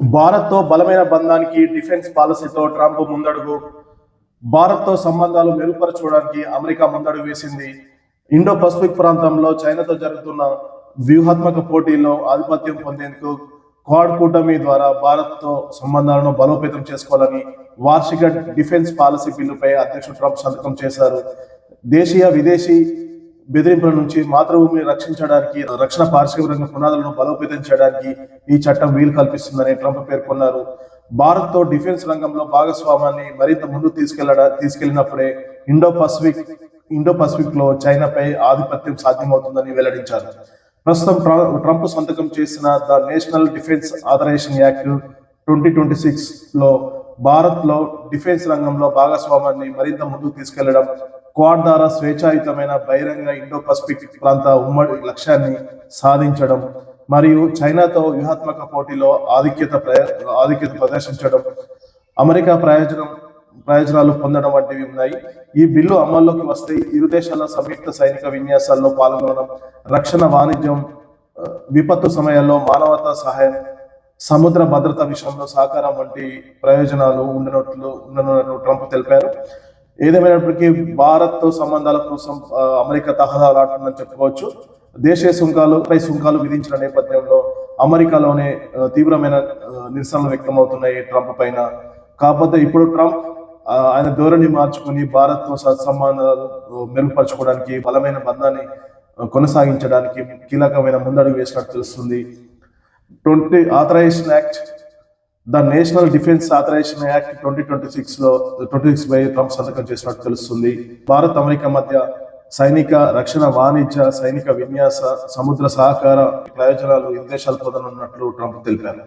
భారత్తో బలమైన బంధానికి డిఫెన్స్ పాలసీతో ట్రంప్ ముందడుగు భారత్తో సంబంధాలు మెరుగుపరచడానికి అమెరికా ముందడుగు వేసింది. ఇండో పసిఫిక్ ప్రాంతంలో చైనాతో జరుగుతున్న వ్యూహాత్మక పోటీల్లో ఆధిపత్యం పొందేందుకు క్వాడ్ కూటమి ద్వారా భారత్తో సంబంధాలను బలోపేతం చేసుకోవాలని వార్షిక డిఫెన్స్ పాలసీ బిల్లుపై అధ్యక్షుడు ట్రంప్ సంతకం చేశారు. దేశీయ విదేశీ బెదిరింపుల నుంచి మాతృభూమిని రక్షించడానికి రక్షణ పారిశ్రామిక రంగ పునాదులను బలోపేతం చేయడానికి ఈ చట్టం వీలు కల్పిస్తుందని ట్రంప్ పేర్కొన్నారు. భారత్తో డిఫెన్స్ రంగంలో భాగస్వామ్యాన్ని మరింత ముందుకు తీసుకెళ్ళడా తీసుకెళ్ళినప్పుడే ఇండో పసిఫిక్ ఇండో పసిఫిక్లో చైనాపై ఆధిపత్యం సాధ్యమవుతుందని వెల్లడించారు. ప్రస్తుతం ట్రంప్ సంతకం చేసిన the national defence authorization act twenty twenty సిక్స్లో భారత్లో డిఫెన్స్ రంగంలో భాగస్వామ్యాన్ని మరింత ముందుకు తీసుకెళ్ళడం క్వాడ్ ద్వారా స్వేచ్ఛాయుతమైన బహిరంగ ఇండో పసిఫిక్ ప్రాంత ఉమ్మడి లక్ష్యాన్ని సాధించడం మరియు చైనాతో వ్యూహాత్మక పోటీలో ఆధిక్యత ఆధిక్యత ప్రదర్శించడం అమెరికా ప్రయోజనం ప్రయోజనాలు పొందడం వంటివి ఉన్నాయి. ఈ బిల్లు అమల్లోకి వస్తే ఇరు దేశాల సంయుక్త సైనిక విన్యాసాల్లో పాల్గొనడం రక్షణ వాణిజ్యం విపత్తు సమయాల్లో మానవతా సహాయం సముద్ర భద్రత విషయంలో సహకారం వంటి ప్రయోజనాలు ఉండనట్లు ఉండనున్నట్లు ట్రంప్ తెలిపారు. ఏదేమైనప్పటికీ భారత్ సంబంధాల కోసం అమెరికా తహదాలాడుతుందని చెప్పుకోవచ్చు. దేశీయ సుంకాలు పై సుంకాలు విధించిన నేపథ్యంలో అమెరికాలోనే తీవ్రమైన నిరసనలు వ్యక్తమవుతున్నాయి ట్రంప్ పైన. కాకపోతే ఇప్పుడు ట్రంప్ ఆయన ధోరణి మార్చుకుని భారత్తో సత్సంబంధాలు మెరుగుపరచుకోవడానికి బలమైన బంధాన్ని కొనసాగించడానికి కీలకమైన ముందడుగు వేసినట్టు తెలుస్తుంది. Twenty authorization act the national defence authorization act twenty twenty సిక్స్లో ట్వంటీ సిక్స్ బై ట్రంప్ సంతకం చేసినట్టు తెలుస్తుంది. భారత్ అమెరికా మధ్య సైనిక రక్షణ వాణిజ్య సైనిక విన్యాస సముద్ర సహకార ప్రయోజనాలు ఇరు దేశాలు పొందనున్నట్లు ట్రంప్ తెలిపారు.